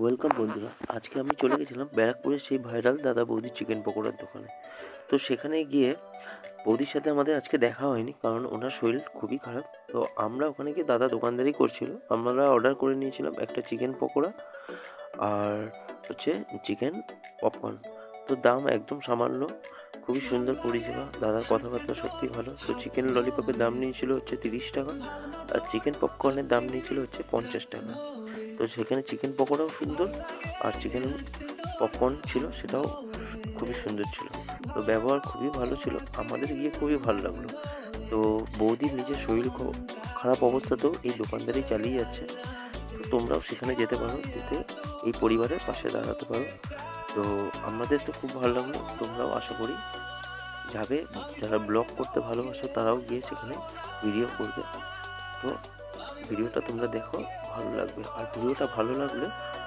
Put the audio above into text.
Welcome বন্ধুরা, আজকে আমি চলে গেছিলাম ব্যারাকপুরের সেই ভাইরাল দাদা বৌদি চিকেন পকোড়ার দোকানে। তো সেখানে গিয়ে বৌদির সাথে আমাদের আজকে দেখা হয়নি, কারণ ওনার শরীর খুবই খারাপ। তো আমরা ওখানে গিয়ে দাদা দোকানদারি করছিল, আমরা অর্ডার করে নিয়েছিলাম একটা চিকেন পকোড়া আর হচ্ছে চিকেন পপকর্ন তো দাম একদম সামান্য, খুবই সুন্দর পরিষেবা, দাদার কথাবার্তা সত্যি ভালো। তো চিকেন ললিপপের দাম নিয়েছিল হচ্ছে তিরিশ টাকা। আর চিকেন পপকর্নের দাম নিয়েছিল হচ্ছে পঞ্চাশ টাকা। তো সেখানে চিকেন পকোড়াও সুন্দর আর চিকেন পপকর্ন ছিল, সেটাও খুবই সুন্দর ছিল। তো ব্যবহার খুবই ভালো ছিল, আমাদের গিয়ে খুবই ভালো লাগল। তো বৌদির নিজের শরীর খারাপ অবস্থাতেও এই দোকানদারি চালিয়ে যাচ্ছে। তো তোমরাও সেখানে যেতে পারো, যেতে এই পরিবারের পাশে দাঁড়াতে পারো। তো আমাদের তো খুব ভালো লাগল, তোমরাও আশা করি যাবে। যারা ব্লগ করতে ভালোবাসো তারাও গিয়ে সেখানে ভিডিও করবে। তো ভিডিওটা তোমরা দেখো ভালো লাগবে। আর ভিডিওটা ভালো লাগলে